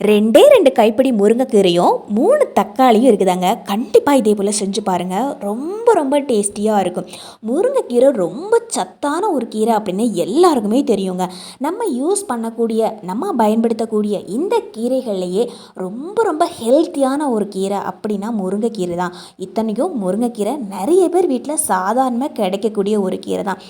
ரெண்டே ரெண்டு கைப்பிடி முருங்கைக்கீரையும் மூணு தக்காளியும் இருக்குதாங்க. கண்டிப்பாக இதே போல் செஞ்சு பாருங்கள் ரொம்ப ரொம்ப டேஸ்டியாக இருக்கும். முருங்கைக்கீரை ரொம்ப சத்தான ஒரு கீரை அப்படின்னு எல்லாருக்குமே தெரியுங்க. நம்ம யூஸ் பண்ணக்கூடிய நம்ம பயன்படுத்தக்கூடிய இந்த கீரைகள்லையே ரொம்ப ரொம்ப ஹெல்த்தியான ஒரு கீரை அப்படின்னா முருங்கைக்கீரை தான். இத்தனைக்கும் முருங்கைக்கீரை நிறைய பேர் வீட்டில் சாதாரணமாக கிடைக்கக்கூடிய ஒரு கீரை தான்.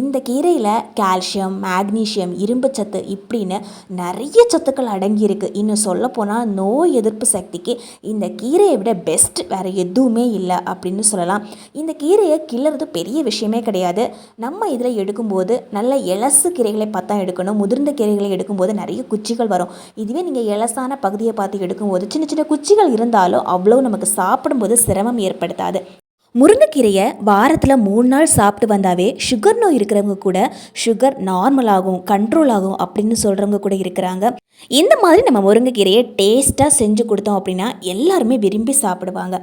இந்த கீரையில் கால்சியம் மேக்னீஷியம் இரும்புச்சத்து இப்படின்னு நிறைய சத்துக்கள் அடங்கியிருக்கு. இன்னும் சொல்லப்போனால் நோய் எதிர்ப்பு சக்திக்கு இந்த கீரையை விட பெஸ்ட் வேறு எதுவுமே இல்லை அப்படின்னு சொல்லலாம். இந்த கீரையை கிள்ளுறது பெரிய விஷயமே கிடையாது. நம்ம இதில் எடுக்கும்போது நல்ல இலசு கீரைகளை பார்த்தா எடுக்கணும். முதிர்ந்த கீரைகளை எடுக்கும்போது நிறைய குச்சிகள் வரும். இதுவே நீங்கள் இலசான பகுதியை பார்த்து எடுக்கும்போது சின்ன சின்ன குச்சிகள் இருந்தாலும் அவ்வளோ நமக்கு சாப்பிடும்போது சிரமம் ஏற்படுத்தாது. முருங்கைக்கீரையை வாரத்தில் மூணு நாள் சாப்பிட்டு வந்தாவே சுகர் நோய் இருக்கிறவங்க கூட சுகர் நார்மல் ஆகும் கண்ட்ரோல் ஆகும் அப்படின்னு சொல்கிறவங்க கூட இருக்கிறாங்க. இந்த மாதிரி நம்ம முருங்கைக்கீரையை டேஸ்ட்டாக செஞ்சு கொடுத்தோம் அப்படின்னா எல்லாருமே விரும்பி சாப்பிடுவாங்க.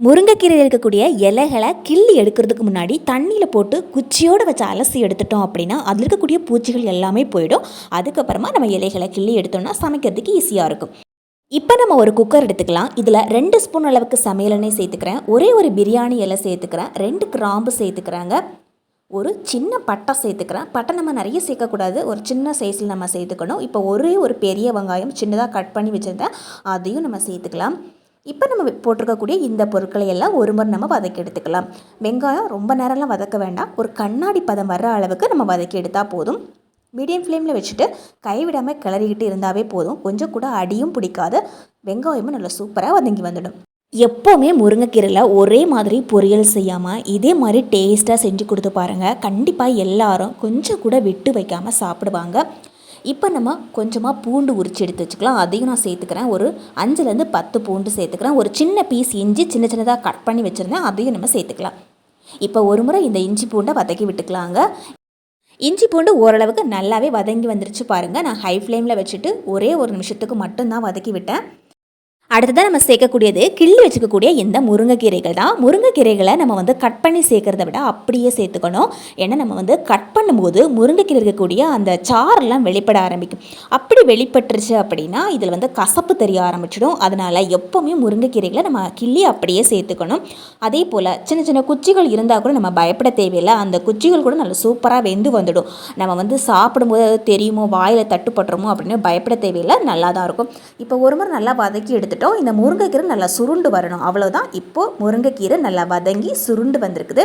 முருங்கைக்கீரையில் இருக்கக்கூடிய இலைகளை கிள்ளி எடுக்கிறதுக்கு முன்னாடி தண்ணியில் போட்டு குச்சியோடு வச்சு அலசி எடுத்துட்டோம் அப்படின்னா அதில் இருக்கக்கூடிய பூச்சிகள் எல்லாமே போயிடும். அதுக்கப்புறமா நம்ம இலைகளை கிள்ளி எடுத்தோம்னா சமைக்கிறதுக்கு ஈஸியாக இருக்கும். இப்போ நம்ம ஒரு குக்கர் எடுத்துக்கலாம். இதில் ரெண்டு ஸ்பூன் அளவுக்கு சமையல் எண்ணெய் சேர்த்துக்கிறேன். ஒரே ஒரு பிரியாணி இலை சேர்த்துக்கிறேன். ரெண்டு கிராம்பு சேர்த்துக்கிறாங்க. ஒரு சின்ன பட்டை சேர்த்துக்கிறேன். பட்டை நம்ம நிறைய சேர்க்கக்கூடாது. ஒரு சின்ன சைஸில் நம்ம சேர்த்துக்கணும். இப்போ ஒரே ஒரு பெரிய வெங்காயம் சின்னதாக கட் பண்ணி வச்சுருந்தேன். அதையும் நம்ம சேர்த்துக்கலாம். இப்போ நம்ம போட்டிருக்கக்கூடிய இந்த பொருட்களை எல்லாம் ஒரு முறை நம்ம வதக்கி எடுத்துக்கலாம். வெங்காயம் ரொம்ப நேரம்லாம் வதக்க வேண்டாம். ஒரு கண்ணாடி பதம் வர்ற அளவுக்கு நம்ம வதக்கி எடுத்தால் போதும். மீடியம் ஃப்ளேமில் வச்சுட்டு கைவிடாமல் கிளறிக்கிட்டு இருந்தாவே போதும். கொஞ்சம் கூட அடியும் பிடிக்காது. வெங்காயமும் நல்லா சூப்பராக வதங்கி வந்துடும். எப்போவுமே முருங்கைக்கீரையில் ஒரே மாதிரி பொரியல் செய்யாமல் இதே மாதிரி டேஸ்ட்டாக செஞ்சு கொடுத்து பாருங்கள் கண்டிப்பாக எல்லாரும் கொஞ்சம் கூட விட்டு வைக்காமல் சாப்பிடுவாங்க. இப்போ நம்ம கொஞ்சமாக பூண்டு உரிச்சு எடுத்து வச்சுக்கலாம். அதையும் நான் சேர்த்துக்கிறேன். ஒரு அஞ்சுலேருந்து பத்து பூண்டு சேர்த்துக்கிறேன். ஒரு சின்ன பீஸ் இஞ்சி சின்ன சின்னதாக கட் பண்ணி வச்சுருந்தேன். அதையும் நம்ம சேர்த்துக்கலாம். இப்போ ஒரு முறை இந்த இஞ்சி பூண்டை வதக்கி விட்டுக்கலாங்க. இஞ்சி பூண்டு ஓரளவுக்கு நல்லாவே வதங்கி வந்துருச்சு பாருங்கள் நான் ஹை ஃப்ளேமில் வச்சுட்டு ஒரே ஒரு நிமிஷத்துக்கு மட்டும்தான் வதக்கி விட்டேன் அடுத்ததாக நம்ம சேர்க்கக்கூடியது கிள்ளி வச்சுக்கக்கூடிய இந்த முருங்கைக்கீரைகள் தான். முருங்கைக்கீரைகளை நம்ம வந்து கட் பண்ணி சேர்க்கறத விட அப்படியே சேர்த்துக்கணும். ஏன்னா நம்ம வந்து கட் பண்ணும்போது முருங்கைக்கீரை இருக்கக்கூடிய அந்த சாரெல்லாம் வெளிப்பட ஆரம்பிக்கும். அப்படி வெளிப்பட்டுருச்சு அப்படின்னா இதில் வந்து கசப்பு தெரிய ஆரம்பிச்சிடும். அதனால் எப்போவுமே முருங்கைக்கீரைகளை நம்ம கிள்ளி அப்படியே சேர்த்துக்கணும். அதே போல் சின்ன சின்ன குச்சிகள் இருந்தால் கூட நம்ம பயப்பட தேவையில்லை. அந்த குச்சிகள் கூட நல்லா சூப்பராக வெந்து வந்துடும். நம்ம வந்து சாப்பிடும்போது அது தெரியுமோ வாயில் தட்டுப்படுறோமோ அப்படின்னு பயப்பட தேவையில்லை. நல்லா தான் இருக்கும். இப்போ ஒரு முறை நல்லா வதக்கி எடுத்துட்டோம் இந்த முருங்கைக்கீரை நல்லா சுருண்டு வரணும். அவ்வளோதான் இப்போது முருங்கைக்கீரை நல்லா வதங்கி சுருண்டு வந்திருக்குது.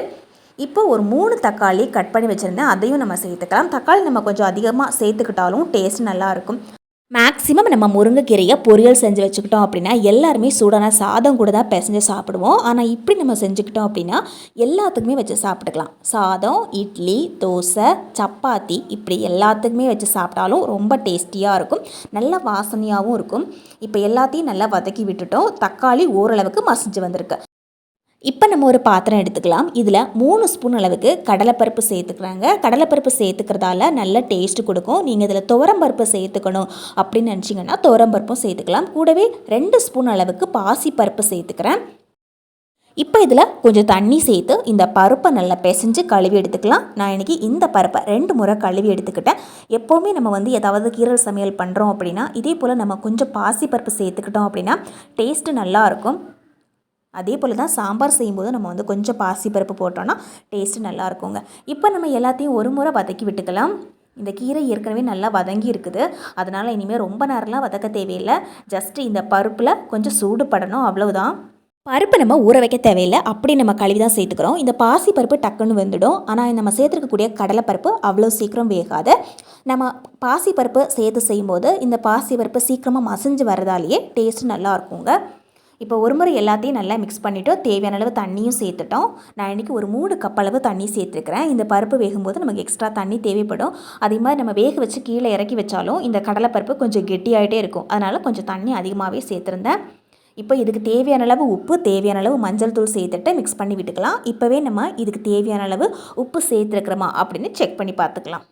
இப்போ ஒரு மூணு தக்காளி கட் பண்ணி வச்சுருந்தேன். அதையும் நம்ம சேர்த்துக்கலாம். தக்காளி நம்ம கொஞ்சம் அதிகமாக சேர்த்துக்கிட்டாலும் டேஸ்ட் நல்லாயிருக்கும் மேக்ஸிமம் நம்ம முருங்கைக்கீரையை பொரியல் செஞ்சு வச்சுக்கிட்டோம் அப்படின்னா எல்லாருமே சூடான சாதம் கூட தான் பிசைஞ்சு சாப்பிடுவோம். ஆனால் இப்படி நம்ம செஞ்சுக்கிட்டோம் அப்படின்னா எல்லாத்துக்குமே வச்சு சாப்பிட்டுக்கலாம். சாதம் இட்லி தோசை சப்பாத்தி இப்படி எல்லாத்துக்குமே வச்சு சாப்பிட்டாலும் ரொம்ப டேஸ்டியாக இருக்கும். நல்ல வாசனையாகவும் இருக்கும். இப்போ எல்லாத்தையும் நல்லா வதக்கி விட்டுட்டோம். தக்காளி ஓரளவுக்கு மசிஞ்சு வந்திருக்கு. இப்போ நம்ம ஒரு பாத்திரம் எடுத்துக்கலாம். இதில் மூணு ஸ்பூன் அளவுக்கு கடலைப்பருப்பு சேர்த்துக்கிறாங்க கடலைப்பருப்பு சேர்த்துக்கிறதால நல்ல டேஸ்ட் கொடுக்கும். நீங்கள் இதில் துவரம்பருப்பு சேர்த்துக்கணும் அப்படின்னு நினச்சிங்கன்னா துவரம்பருப்பும் சேர்த்துக்கலாம். கூடவே ரெண்டு ஸ்பூன் அளவுக்கு பாசிப்பருப்பு சேர்த்துக்கிறேன். இப்போ இதில் கொஞ்சம் தண்ணி சேர்த்து இந்த பருப்பை நல்லா பிசைஞ்சு கழுவி எடுத்துக்கலாம். நான் இன்றைக்கி இந்த பருப்பை ரெண்டு முறை கழுவி எடுத்துக்கிட்டேன். எப்போவுமே நம்ம வந்து ஏதாவது கீரல் சமையல் பண்ணுறோம் அப்படின்னா இதே போல் நம்ம கொஞ்சம் பாசிப்பருப்பு சேர்த்துக்கிட்டோம் அப்படின்னா டேஸ்ட்டு நல்லாயிருக்கும் அதே போல் தான் சாம்பார் செய்யும்போது நம்ம வந்து கொஞ்சம் பாசிப்பருப்பு போட்டோன்னா டேஸ்ட்டு நல்லா இருக்குங்க. இப்போ நம்ம எல்லாத்தையும் ஒரு முறை வதக்கி விட்டுக்கலாம். இந்த கீரை ஏற்கனவே நல்லா வதங்கி இருக்குது. அதனால் இனிமேல் ரொம்ப நேரம்லாம் வதக்க தேவையில்லை. ஜஸ்ட்டு இந்த பருப்பில் கொஞ்சம் சூடுபடணும் அவ்வளவுதான். பருப்பு நம்ம ஊற வைக்க தேவையில்லை. அப்படி நம்ம கழுவி தான் சேர்த்துக்கிறோம். இந்த பாசி பருப்பு டக்குன்னு வெந்துடும். ஆனால் நம்ம சேர்த்துருக்கக்கூடிய கடலைப்பருப்பு அவ்வளோ சீக்கிரம் வேகாது. நம்ம பாசி பருப்பு சேர்த்து செய்யும்போது இந்த பாசி பருப்பு சீக்கிரமாக மசிஞ்சு வரதாலேயே டேஸ்ட் நல்லா இருக்குங்க. இப்போ ஒரு முறை எல்லாத்தையும் நல்லா மிக்ஸ் பண்ணிவிட்டோம் தேவையான அளவு தண்ணியும் சேர்த்துட்டோம். நான் இன்றைக்கி ஒரு மூணு கப் அளவு தண்ணி சேர்த்துருக்கிறேன். இந்த பருப்பு வேகும்போது நமக்கு எக்ஸ்ட்ரா தண்ணி தேவைப்படும். அதே மாதிரி நம்ம வேக வச்சு கீழே இறக்கி வச்சாலும் இந்த கடலைப்பருப்பு கொஞ்சம் கெட்டியாகிட்டே இருக்கும். அதனால் கொஞ்சம் தண்ணி அதிகமாகவே சேர்த்துருந்தேன். இப்போ இதுக்கு தேவையான அளவு உப்பு தேவையான அளவு மஞ்சள் தூள் சேர்த்துட்டு மிக்ஸ் பண்ணி விட்டுக்கலாம். இப்போவே நம்ம இதுக்கு தேவையான அளவு உப்பு சேர்த்துருக்குறோமா அப்படின்னு செக் பண்ணி பார்த்துக்கலாம்.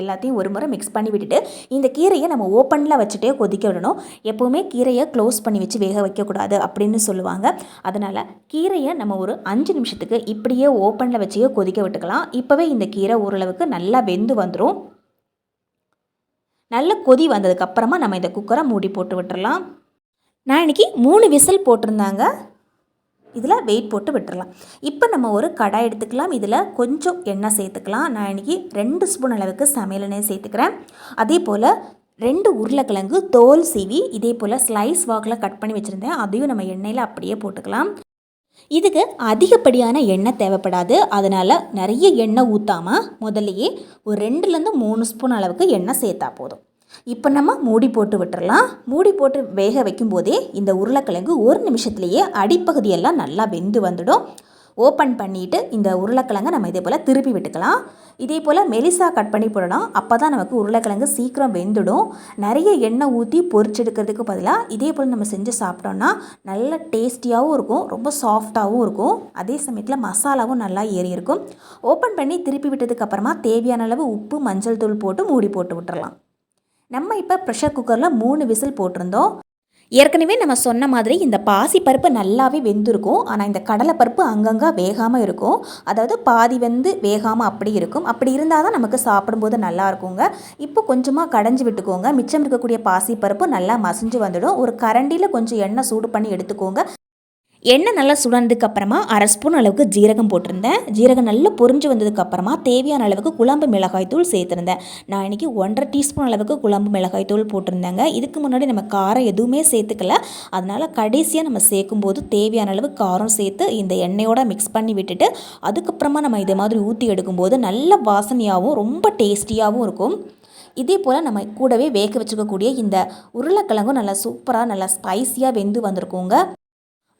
எல்லாத்தையும் ஒரு முறை மிக்ஸ் பண்ணி விட்டுட்டு இந்த கீரையை நம்ம ஓப்பனில் வச்சுட்டே கொதிக்க விடணும். எப்போவுமே கீரையை க்ளோஸ் பண்ணி வச்சு வேக வைக்கக்கூடாது அப்படின்னு சொல்லுவாங்க. அதனால் கீரையை நம்ம ஒரு அஞ்சு நிமிஷத்துக்கு இப்படியே ஓப்பனில் வச்சே கொதிக்க விட்டுக்கலாம். இப்போவே இந்த கீரை ஓரளவுக்கு நல்லா வெந்து வந்துடும் நல்ல கொதி வந்ததுக்கப்புறமா நம்ம இந்த குக்கரை மூடி போட்டு விட்டுறலாம். நான் இன்றைக்கி மூணு விசில் போட்டிருந்தாங்க. இதில் வெயிட் போட்டு விட்டுறலாம். இப்போ நம்ம ஒரு கடாய் எடுத்துக்கலாம். இதில் கொஞ்சம் எண்ணெய் சேர்த்துக்கலாம். நான் இன்றைக்கி ரெண்டு ஸ்பூன் அளவுக்கு சமையல் எண்ணெய் சேர்த்துக்கிறேன். அதே போல் ரெண்டு உருளைக்கிழங்கு தோல் சீவி இதே போல் ஸ்லைஸ் வாக்கில் கட் பண்ணி வச்சுருந்தேன். அதையும் நம்ம எண்ணெயில் அப்படியே போட்டுக்கலாம். இதுக்கு அதிகப்படியான எண்ணெய் தேவைப்படாது. அதனால் நிறைய எண்ணெய் ஊற்றாமல் முதல்லையே ஒரு ரெண்டுலேருந்து மூணு ஸ்பூன் அளவுக்கு எண்ணெய் சேர்த்தா போதும். இப்போ நம்ம மூடி போட்டு விட்டுறலாம். மூடி போட்டு வேக வைக்கும்போதே இந்த உருளைக்கிழங்கு ஒரு நிமிஷத்துலேயே அடிப்பகுதியெல்லாம் நல்லா வெந்து வந்துடும். ஓப்பன் பண்ணிவிட்டு இந்த உருளைக்கிழங்கை நம்ம இதே போல் திருப்பி விட்டுக்கலாம். இதே போல் மெலிசா கட் பண்ணி போடணும். அப்போ தான் நமக்கு உருளைக்கிழங்கு சீக்கிரம் வெந்துடும். நிறைய எண்ணெய் ஊற்றி பொரிச்செடுக்கிறதுக்கு பதிலாக இதே போல் நம்ம செஞ்சு சாப்பிட்டோம்னா நல்ல டேஸ்டியாகவும் இருக்கும். ரொம்ப சாஃப்டாகவும் இருக்கும். அதே சமயத்தில் மசாலாவும் நல்லா ஏறி இருக்கும். ஓப்பன் பண்ணி திருப்பி விட்டதுக்கப்புறமா தேவையான அளவு உப்பு மஞ்சள் தூள் போட்டு மூடி போட்டு விட்டுறலாம். நம்ம இப்போ ப்ரெஷர் குக்கரில் மூணு விசில் போட்டிருந்தோம். ஏற்கனவே நம்ம சொன்ன மாதிரி இந்த பாசி பருப்பு நல்லாவே வெந்திருக்கும். ஆனால் இந்த கடலைப்பருப்பு அங்கங்கே வேகாமல் இருக்கும். அதாவது பாதி வந்து வேகாமல் அப்படி இருக்கும். அப்படி இருந்தால் தான் நமக்கு சாப்பிடும்போது நல்லா இருக்குங்க. இப்போ கொஞ்சமாக கடைஞ்சி விட்டுக்கோங்க. மிச்சம் இருக்கக்கூடிய பாசி பருப்பு நல்லா மசிஞ்சு வந்துடும். ஒரு கரண்டியில் கொஞ்சம் எண்ணெய் சூடு பண்ணி எடுத்துக்கோங்க. எண்ணெய் நல்லா சுடனதுக்கு அப்புறமா அரை ஸ்பூன் அளவுக்கு ஜீரகம் போட்டிருந்தேன். ஜீரகம் நல்லா பொரிஞ்சு வந்ததுக்கு அப்புறமா தேவையான அளவுக்கு குழம்பு மிளகாய் தூள் சேர்த்துருந்தேன். நான் இன்றைக்கி ஒன்றரை டீஸ்பூன் அளவுக்கு குழம்பு மிளகாய் தூள் போட்டிருந்தேங்க. இதுக்கு முன்னாடி நம்ம காரம் எதுவுமே சேர்த்துக்கல. அதனால் கடைசியாக நம்ம சேர்க்கும்போது தேவையான அளவு காரம் சேர்த்து இந்த எண்ணெயோட மிக்ஸ் பண்ணி விட்டுட்டு அதுக்கப்புறமா நம்ம இதை மாதிரி ஊற்றி எடுக்கும்போது நல்ல வாசனையாகவும் ரொம்ப டேஸ்டியாகவும் இருக்கும். இதே போல் நம்ம கூடவே வேக வச்சுக்கக்கூடிய இந்த உருளைக்கிழங்கும் நல்லா சூப்பராக நல்லா ஸ்பைஸியாக வெந்து வந்திருக்குங்க.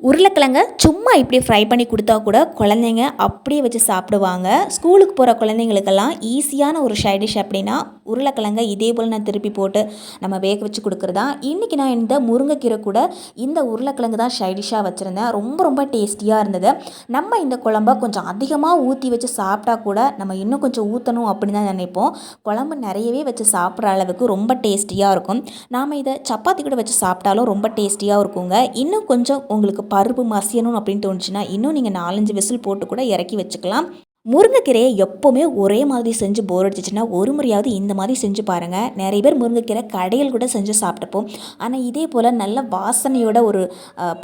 உருளைக்கிழங்க சும்மா இப்படி ஃப்ரை பண்ணி கொடுத்தா கூட குழந்தைங்க அப்படியே வச்சு சாப்பிடுவாங்க. ஸ்கூலுக்கு போகிற குழந்தைங்களுக்கெல்லாம் ஈஸியான ஒரு சைடிஷ் அப்படின்னா உருளைக்கிழங்க இதே போல் நான் திருப்பி போட்டு நம்ம வேக வச்சு கொடுக்குறதா. இன்றைக்கி நான் இந்த முருங்கைக்கீரை கூட இந்த உருளைக்கிழங்கு தான் சைடிஷாக வச்சுருந்தேன். ரொம்ப ரொம்ப டேஸ்டியாக இருந்தது. நம்ம இந்த குழம்ப கொஞ்சம் அதிகமாக ஊற்றி வச்சு சாப்பிட்டா கூட நம்ம இன்னும் கொஞ்சம் ஊற்றணும் அப்படின்னு தான் நினைப்போம். குழம்பு நிறையவே வச்சு சாப்பிட்ற அளவுக்கு ரொம்ப டேஸ்டியாக இருக்கும். நாம் இதை சப்பாத்தி கூட வச்சு சாப்பிட்டாலும் ரொம்ப டேஸ்டியாக இருக்குங்க. இன்னும் கொஞ்சம் உங்களுக்கு பருப்பு மசியணும் அப்படின்னு தோணுச்சுன்னா இன்னும் நீங்கள் நாலஞ்சு விசில் போட்டு கூட இறக்கி வச்சுக்கலாம். முருங்கைக்கீரையை எப்போவுமே ஒரே மாதிரி செஞ்சு போர் அடிச்சிச்சுன்னா ஒரு முறையாவது இந்த மாதிரி செஞ்சு பாருங்கள் நிறைய பேர் முருங்கைக்கீரை கடையில் கூட செஞ்சு சாப்பிட்டுப்போம். ஆனால் இதே போல் நல்ல வாசனையோட ஒரு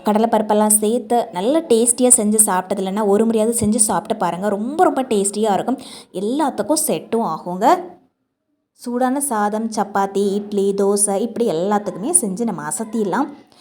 கடலைப்பருப்பெல்லாம் சேர்த்து நல்ல டேஸ்டியாக செஞ்சு சாப்பிட்டது இல்லைன்னா ஒரு முறையாவது செஞ்சு சாப்பிட்டு பாருங்கள் ரொம்ப ரொம்ப டேஸ்டியாக இருக்கும். எல்லாத்துக்கும் செட்டும் ஆகுங்க. சூடான சாதம் சப்பாத்தி இட்லி தோசை இப்படி எல்லாத்துக்குமே செஞ்சு நம்ம அசத்திடலாம்.